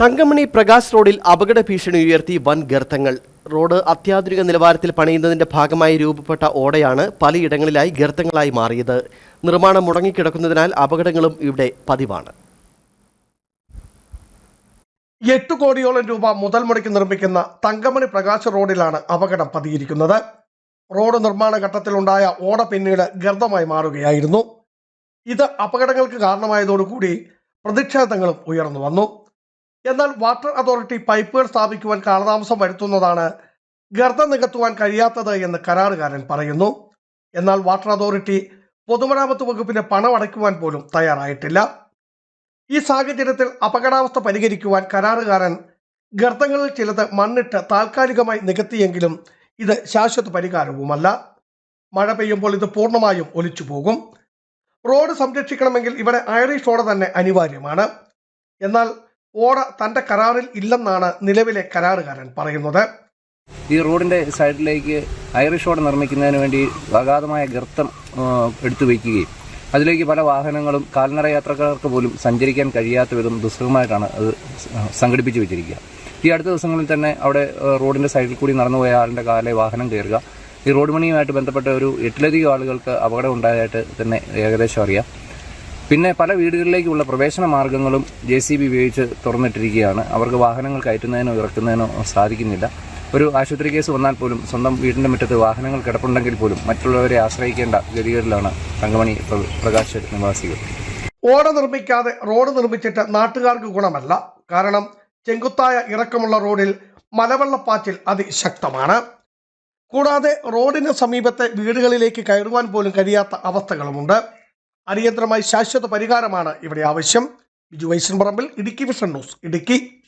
തങ്കമണി പ്രകാശ് റോഡിൽ അപകട ഭീഷണി ഉയർത്തി വൻ ഗർത്തങ്ങൾ. റോഡ് അത്യാധുനിക നിലവാരത്തിൽ പണിയുന്നതിന്റെ ഭാഗമായി രൂപപ്പെട്ട ഓടയാണ് പലയിടങ്ങളിലായി ഗർത്തങ്ങളായി മാറിയത്. നിർമ്മാണം മുടങ്ങിക്കിടക്കുന്നതിനാൽ അപകടങ്ങളും ഇവിടെ പതിവാണ്. എട്ട് കോടിയോളം രൂപ മുതൽ മുടക്കി നിർമ്മിക്കുന്ന തങ്കമണി പ്രകാശ് റോഡിലാണ് അപകടം പതിയിരിക്കുന്നത്. റോഡ് നിർമ്മാണ ഘട്ടത്തിലുണ്ടായ ഓട പിന്നീട് ഗർത്തമായി മാറുകയായിരുന്നു. ഇത് അപകടങ്ങൾക്ക് കാരണമായതോടുകൂടി പ്രതിഷേധങ്ങളും ഉയർന്നു വന്നു. എന്നാൽ വാട്ടർ അതോറിറ്റി പൈപ്പുകൾ സ്ഥാപിക്കുവാൻ കാലതാമസം വരുത്തുന്നതാണ് ഗർത്തം നികത്തുവാൻ കഴിയാത്തത് എന്ന് കരാറുകാരൻ പറയുന്നു. എന്നാൽ വാട്ടർ അതോറിറ്റി പൊതുമരാമത്ത് വകുപ്പിന് പണം അടയ്ക്കുവാൻ പോലും തയ്യാറായിട്ടില്ല. ഈ സാഹചര്യത്തിൽ അപകടാവസ്ഥ പരിഹരിക്കുവാൻ കരാറുകാരൻ ഗർത്തങ്ങളിൽ ചിലത് മണ്ണിട്ട് താൽക്കാലികമായി നികത്തിയെങ്കിലും ഇത് ശാശ്വത പരിഹാരവുമല്ല. മഴ പെയ്യുമ്പോൾ ഇത് പൂർണമായും ഒലിച്ചു പോകും. റോഡ് സംരക്ഷിക്കണമെങ്കിൽ ഇവിടെ ഐറിഷ് റോഡ് തന്നെ അനിവാര്യമാണ്. എന്നാൽ ഓട തന്റെ കരാറിൽ ഇല്ലെന്നാണ് നിലവിലെ കരാറുകാരൻ പറയുന്നത്. ഈ റോഡിന്റെ സൈഡിലേക്ക് ഐറിഷ് ഓട നിർമ്മിക്കുന്നതിന് വേണ്ടി അഗാധമായ ഗർത്തം എടുത്തു വയ്ക്കുകയും അതിലേക്ക് പല വാഹനങ്ങളും കാൽനട യാത്രക്കാർക്ക് പോലും സഞ്ചരിക്കാൻ കഴിയാത്ത വിധം ദുസ്സഹമായിട്ടാണ് അത് സംഘടിപ്പിച്ചു വെച്ചിരിക്കുക. ഈ അടുത്ത ദിവസങ്ങളിൽ തന്നെ അവിടെ റോഡിന്റെ സൈഡിൽ കൂടി നടന്നുപോയ ആളിന്റെ കാലെ വാഹനം കയറുക. ഈ റോഡ് പണിയുമായിട്ട് ബന്ധപ്പെട്ട ഒരു എട്ടിലധികം ആളുകൾക്ക് അപകടം ഉണ്ടായതായിട്ട് തന്നെ ഏകദേശം അറിയാം. പിന്നെ പല വീടുകളിലേക്കുള്ള പ്രവേശന മാർഗങ്ങളും ജെ സി ബി ഉപയോഗിച്ച് തുറന്നിട്ടിരിക്കുകയാണ്. അവർക്ക് വാഹനങ്ങൾ കയറ്റുന്നതിനോ ഇറക്കുന്നതിനോ സാധിക്കുന്നില്ല. ഒരു ആശുപത്രി കേസ് വന്നാൽ പോലും സ്വന്തം വീടിന്റെ മുറ്റത്ത് വാഹനങ്ങൾ കിടപ്പുണ്ടെങ്കിൽ പോലും മറ്റുള്ളവരെ ആശ്രയിക്കേണ്ട ഗതികളിലാണ് തങ്കമണി പ്രകാശ് നിവാസികൾ. ഓട നിർമ്മിക്കാതെ റോഡ് നിർമ്മിച്ചിട്ട് നാട്ടുകാർക്ക് ഗുണമല്ല. കാരണം ചെങ്കുത്തായ ഇറക്കമുള്ള റോഡിൽ മലവെള്ളപ്പാച്ചിൽ അതിശക്തമാണ്. കൂടാതെ റോഡിന് സമീപത്തെ വീടുകളിലേക്ക് കയറുവാൻ പോലും കഴിയാത്ത അവസ്ഥകളുമുണ്ട്. അടിയന്തരമായി ശാശ്വത പരിഹാരമാണ് ഇവിടെ ആവശ്യം. Biju Vaishan Parambil Idukki vision news Idukki.